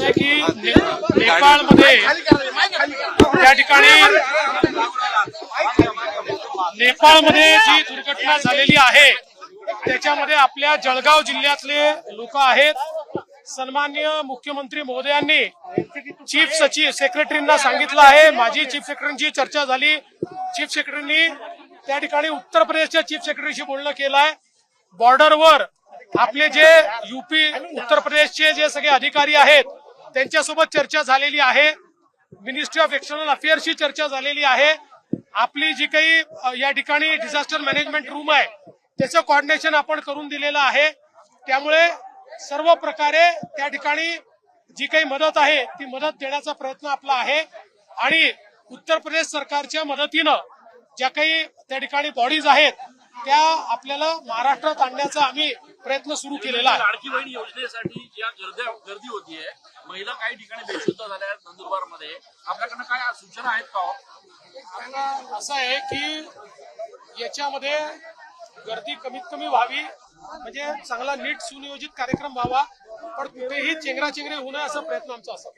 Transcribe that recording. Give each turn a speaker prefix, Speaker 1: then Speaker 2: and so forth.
Speaker 1: असं की नेपाळमध्ये त्या ठिकाणी नेपाळमध्ये जी दुर्घटना झालेली आहे त्याच्यामध्ये आपल्या जळगाव जिल्ह्यातले लोक आहेत. सन्मान्य मुख्यमंत्री महोदयांनी चीफ सचिव सेक्रेटरींना सांगितलं आहे. माझी चीफ सेक्रेटरींची चर्चा झाली. चीफ सेक्रेटरींनी त्या ठिकाणी उत्तर प्रदेशच्या चीफ सेक्रेटरीशी बोलणं केलं आहे बॉर्डरवर आपले जे युपी उत्तर प्रदेशचे जे सगळे अधिकारी आहेत त्यांच्यासोबत चर्चा झालेली आहे. मिनिस्ट्री ऑफ एक्सटर्नल अफेअर्सची चर्चा झालेली आहे. आपली जी काही या ठिकाणी डिझास्टर मॅनेजमेंट रूम आहे त्याचं कॉर्डिनेशन आपण करून दिलेलं आहे. त्यामुळे सर्व प्रकारे त्या ठिकाणी जी काही मदत आहे ती मदत देण्याचा प्रयत्न आपला आहे. आणि उत्तर प्रदेश सरकारच्या मदतीनं ज्या काही त्या ठिकाणी बॉडीज आहेत त्या आपल्याला महाराष्ट्रात आणण्याचा आम्ही प्रयत्न सुरू केलेला आहे.
Speaker 2: लाडकी बहीण योजनेसाठी ज्या गर्द्या गर्दी होतीये महिला काही ठिकाणी बेशुद्ध झाल्या आहेत नंदुरबारमध्ये आपल्याकडनं काय सूचना आहेत का हो?
Speaker 1: असं आहे की याच्यामध्ये गर्दी कमीत कमी व्हावी म्हणजे चांगला नीट सुनियोजित कार्यक्रम व्हावा पण कुठेही चेंगराचेंगरी होऊ नये असा प्रयत्न आमचा असा